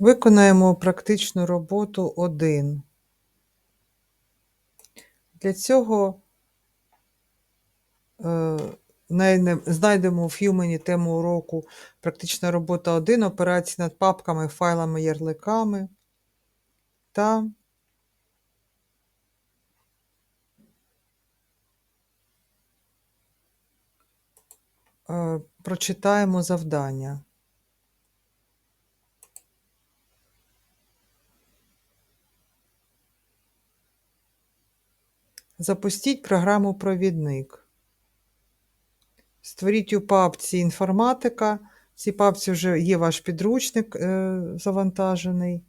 Виконаємо практичну роботу 1. Для цього е, знайдемо в Humany тему уроку практична робота 1, операції над папками, файлами, ярликами та е, прочитаємо завдання. Запустіть програму Провідник. Створіть у папці інформатика. В цій папці вже є ваш підручник е, завантажений.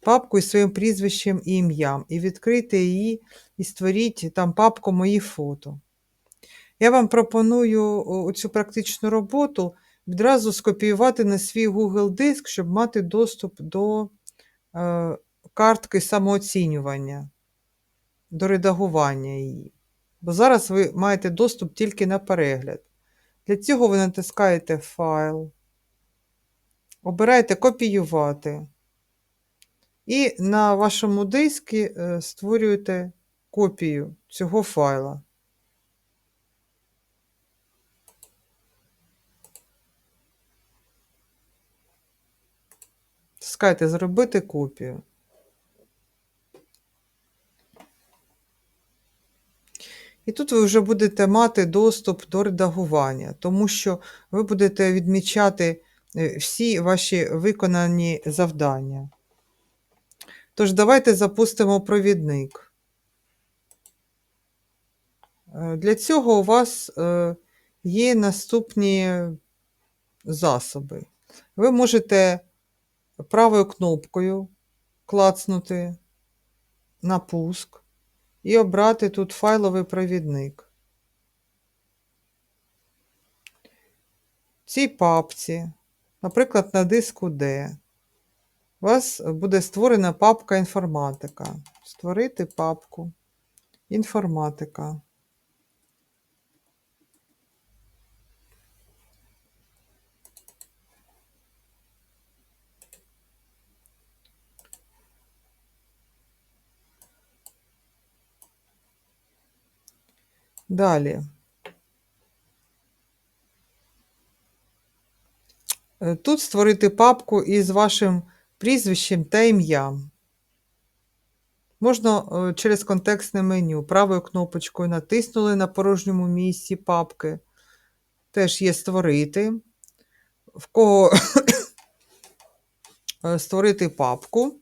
Папку із своїм прізвищем і ім'ям. І відкрийте її і створіть там папку Мої фото. Я вам пропоную цю практичну роботу відразу скопіювати на свій Google диск, щоб мати доступ до е, картки самооцінювання, до редагування її. Бо зараз ви маєте доступ тільки на перегляд. Для цього ви натискаєте Файл, обираєте Копіювати. І на вашому диску е, створюєте копію цього файла. Тискайте Зробити копію. І тут ви вже будете мати доступ до редагування, тому що ви будете відмічати е, всі ваші виконані завдання. Тож, давайте запустимо провідник. Е, Для цього у вас е, є наступні засоби. Ви можете правою кнопкою клацнути на пуск і обрати тут файловий провідник. В цій папці, наприклад, на диску D, у вас буде створена папка інформатика. Створити папку інформатика. Далі. Е, Тут створити папку із вашим прізвищем та ім'ям. Можна е, через контекстне меню правою кнопочкою натиснули на порожньому місці папки. Теж є створити. В кого е, створити папку.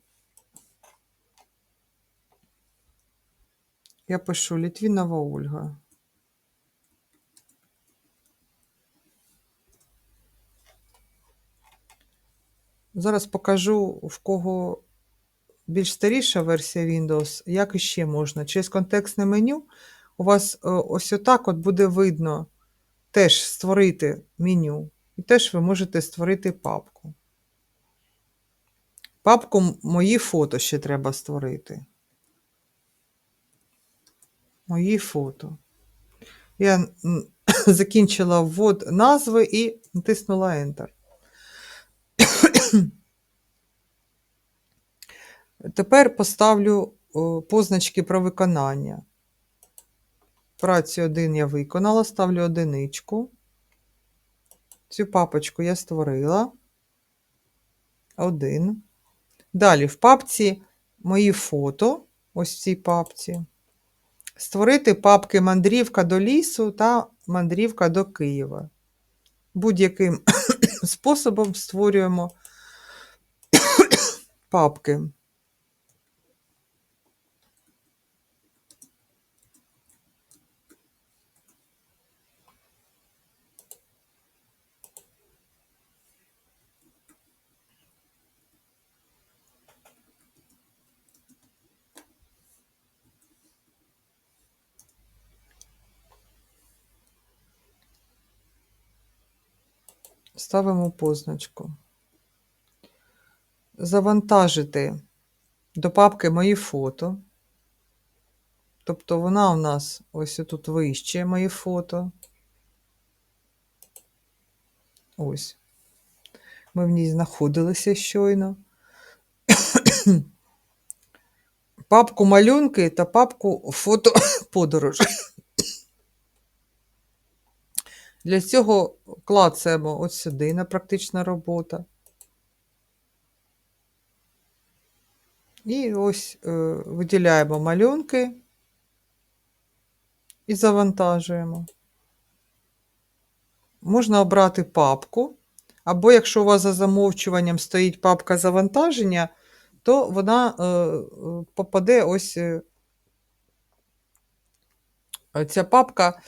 Я пишу Літвінова Ольга. Зараз покажу, в кого більш старіша версія Windows, як іще можна. Через контекстне меню у вас е, ось отак от буде видно теж створити меню. І теж ви можете створити папку. Папку Мої фото ще треба створити. Мої фото. Я закінчила ввод назви і натиснула Enter. Тепер поставлю позначки про виконання. Працю 1 я виконала, ставлю одиничку. Цю папочку я створила. Один. Далі в папці Мої фото, ось в цій папці. Створити папки Мандрівка до лісу та Мандрівка до Києва. Будь-яким способом створюємо папки. Ставимо позначку. Завантажити до папки Мої фото. Тобто вона у нас ось тут вище мої фото. Ось. Ми в ній знаходилися щойно. папку малюнки та папку фото подорож. Для цього клацаємо ось сюди на практична робота. І ось е, виділяємо малюнки і завантажуємо. Можна обрати папку, або якщо у вас за замовчуванням стоїть папка завантаження, то вона е, попаде ось е, ця папка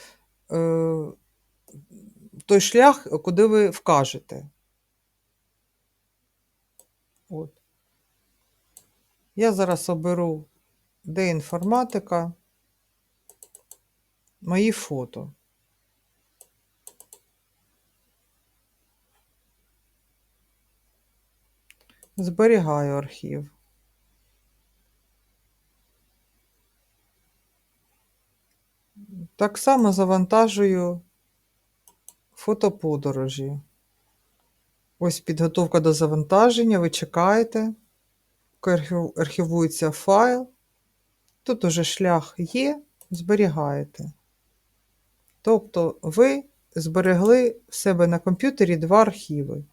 той шлях, куди ви вкажете. От. Я зараз оберу, де інформатика, мої фото. Зберігаю архів. Так само завантажую фотоподорожі. Ось підготовка до завантаження, ви чекаєте, поки архівується файл. Тут уже шлях є, зберігаєте. Тобто ви зберегли в себе на комп'ютері два архіви.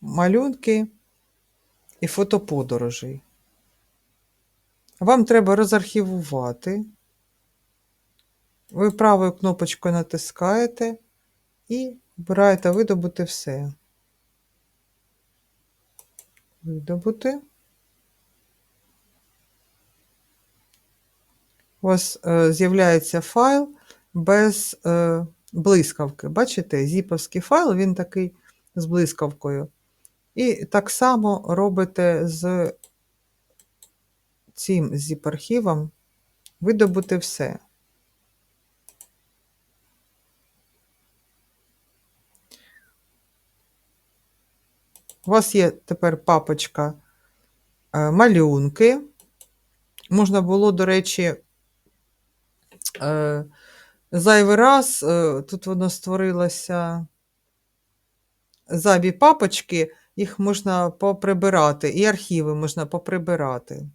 малюнки і фотоподорожей. Вам треба розархівувати. Ви правою кнопочкою натискаєте і обираєте видобути все. Видобути. У вас е, з'являється файл без е, блискавки. Бачите, зіповський файл, він такий з блискавкою. І так само робите з цим zip-архівом видобути все. У вас є тепер папочка е, малюнки. Можна було, до речі, е, зайвий раз, е, тут воно створилося зайві папочки, їх можна поприбирати, і архіви можна поприбирати.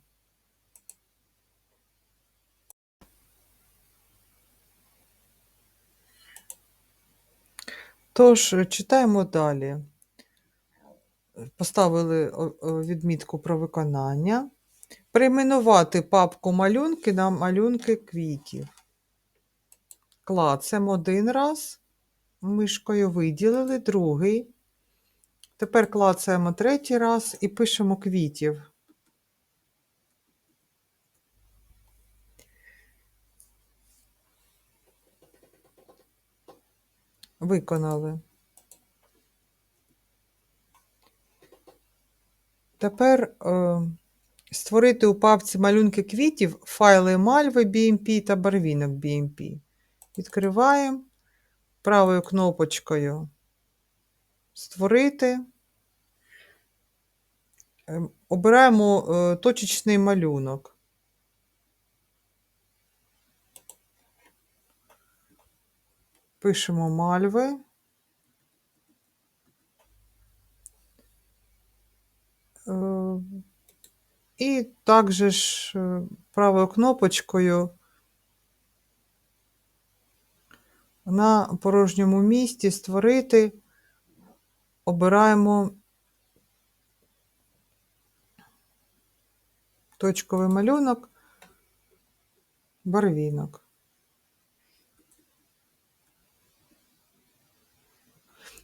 Тож, читаємо далі. Поставили відмітку про виконання. Перейменувати папку малюнки на малюнки квітів. Клацаємо один раз, мишкою виділили, другий. Тепер клацаємо третій раз і пишемо квітів. Виконали. Тепер е, створити у папці малюнки квітів файли мальви BMP та барвінок BMP. Відкриваємо правою кнопочкою Створити. Е, Обираємо е, точечний малюнок. Пишемо мальви. Е, І також е, правою кнопочкою на порожньому місці створити, обираємо точковий малюнок, барвінок.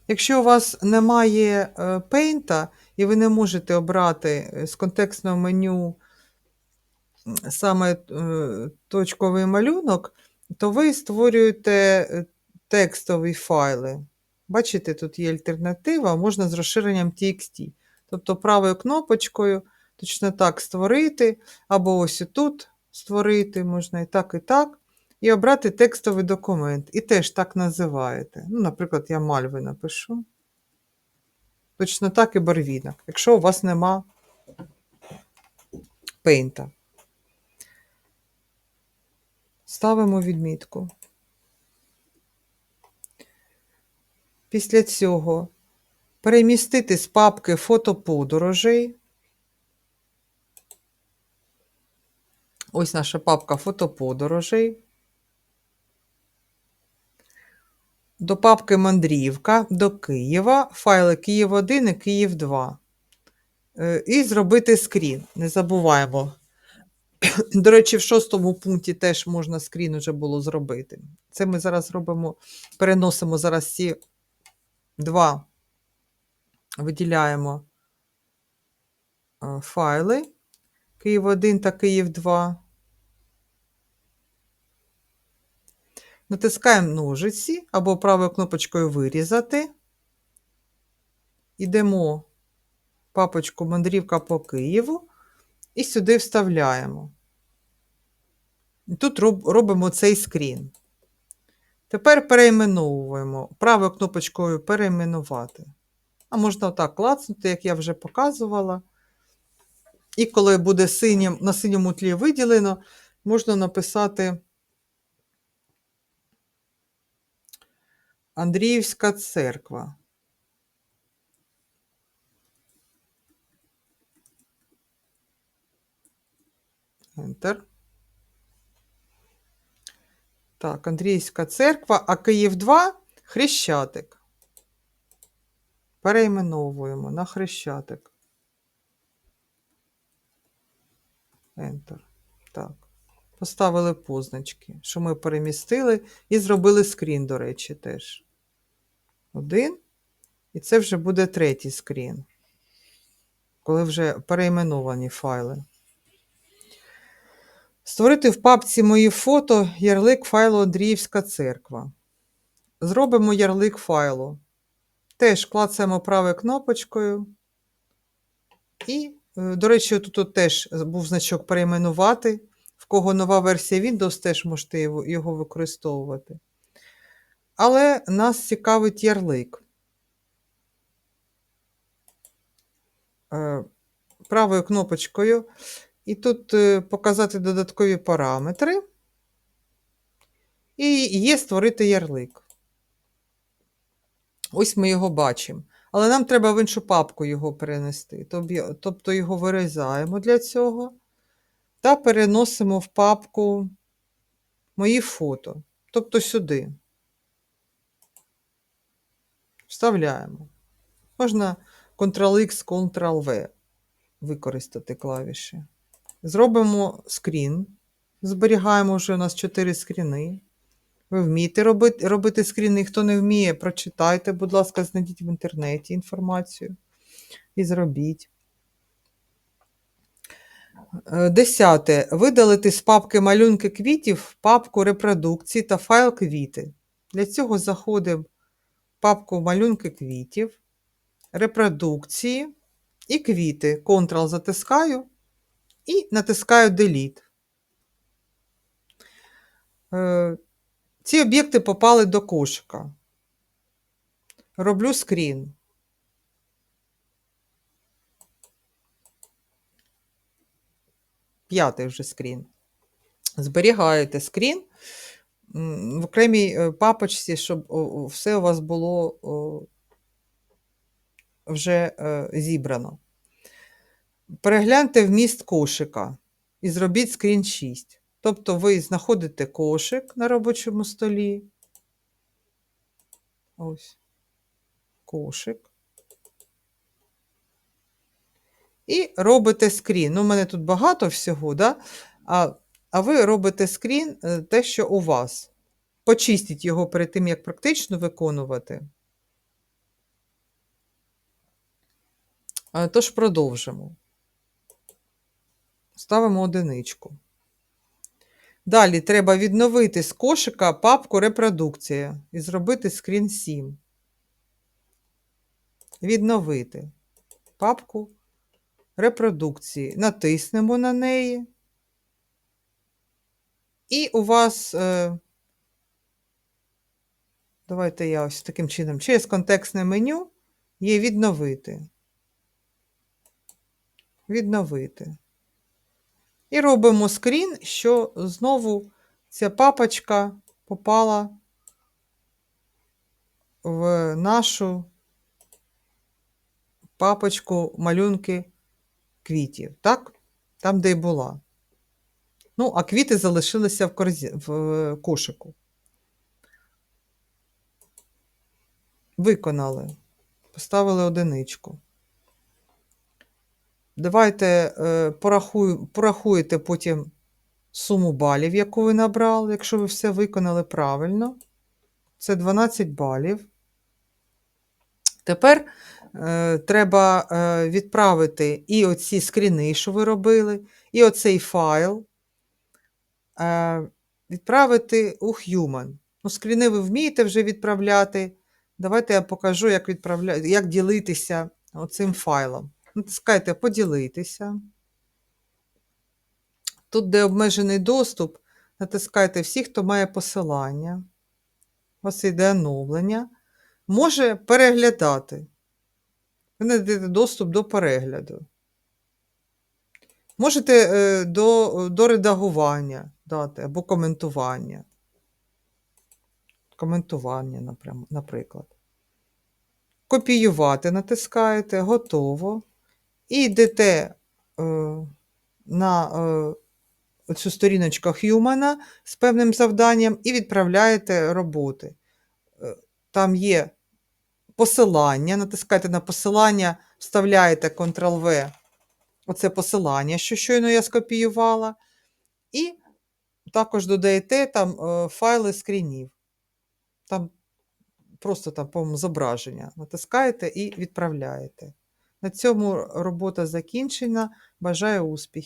Якщо у вас немає е, пейнта, і ви не можете обрати е, з контекстного меню саме е, точковий малюнок, то ви створюєте е, текстові файли. Бачите, тут є альтернатива, можна з розширенням TXT. Тобто правою кнопочкою точно так створити, або ось і тут створити, можна і так, і так. І обрати текстовий документ. І теж так називаєте. Ну, наприклад, я мальви напишу. Точно так і барвінок, якщо у вас нема пейнта. Ставимо відмітку. Після цього перемістити з папки фотоподорожей. Ось наша папка фотоподорожей. До папки Мандрівка до Києва, файли Київ 1 і Київ 2. Е, І зробити скрін. Не забуваємо. До речі, в шостому пункті теж можна скрін уже було зробити. Це ми зараз робимо, переносимо зараз ці два, виділяємо е, файли Київ 1 та Київ 2. Натискаємо ножиці або правою кнопочкою вирізати. Йдемо папочку Мандрівка по Києву і сюди вставляємо. Тут робимо цей скрін. Тепер перейменовуємо правою кнопочкою перейменувати. А можна отак клацнути, як я вже показувала. І коли буде синім, на синьому тлі виділено, можна написати Андріївська церква. Enter. Так, Андріївська церква, а Київ 2 Хрещатик. Перейменовуємо на Хрещатик. Enter. Так. Поставили позначки, що ми перемістили і зробили скрін, до речі, теж. Один. І це вже буде третій скрін, коли вже перейменовані файли. Створити в папці Мої фото ярлик файлу Андріївська церква. Зробимо ярлик файлу. Теж клацаємо правою кнопочкою. І, е, до речі, тут теж був значок перейменувати. В кого нова версія Windows, теж можете його, використовувати. Але нас цікавить ярлик. Е, Правою кнопочкою. І тут е, показати додаткові параметри. І є створити ярлик. Ось ми його бачимо. Але нам треба в іншу папку його перенести. Тобто його вирізаємо для цього та переносимо в папку Мої фото. Тобто сюди. Вставляємо. Можна Ctrl-X, Ctrl-V використати клавіші. Зробимо скрін. Зберігаємо вже у нас 4 скріни. Ви вмієте робити, робити скріни. Хто не вміє, прочитайте, будь ласка, знайдіть в інтернеті інформацію і зробіть. Е, Десяте. Видалити з папки малюнки квітів папку репродукції та файл квіти. Для цього заходимо в папку малюнки квітів, репродукції і квіти. Ctrl затискаю і натискаю Delete. Е, Ці об'єкти попали до кошика. Роблю скрін. П'ятий вже скрін. Зберігаєте скрін в окремій е, папочці, щоб все у вас було вже е, зібрано. Перегляньте вміст кошика і зробіть скрін 6. Тобто ви знаходите кошик на робочому столі. Ось. Кошик. І робите скрін. Ну, у мене тут багато всього, да? а, а ви робите скрін е, те, що у вас. Почистіть його перед тим, як практично виконувати. Е, Тож продовжимо. Ставимо одиничку. Далі треба відновити з кошика папку репродукція і зробити скрін 7. Відновити папку репродукції. Натиснемо на неї. І у вас, е, давайте я ось таким чином, через контекстне меню є відновити. Відновити. І робимо скрін, що знову ця папочка попала в нашу папочку малюнки квітів, так? Там, де й була. Ну, а квіти залишилися в, корзі... в е, кошику. Виконали. Поставили одиничку. Давайте е, порахую, порахуєте потім суму балів, яку ви набрали, якщо ви все виконали правильно. Це 12 балів. Тепер треба е, відправити і оці скріни, що ви робили, і оцей файл е, відправити у Human. Ну, скріни ви вмієте вже відправляти. Давайте я покажу, як, відправля... як ділитися оцим файлом. Натискайте поділитися. Тут, де обмежений доступ, натискайте всі, хто має посилання. У вас йде оновлення. Може переглядати. Ви надаєте доступ до перегляду. Можете е, до, до редагування дати або коментування. Коментування, наприклад. Копіювати натискаєте, готово. І йдете е, на е, цю сторіночку Human з певним завданням і відправляєте роботи. Е, Там є посилання, натискаєте на посилання, вставляєте Ctrl-V, оце посилання, що щойно я скопіювала, і також додаєте там е, файли скрінів. Там просто там, по-моєму, зображення. Натискаєте і відправляєте. На цьому робота закінчена. Бажаю успіхів!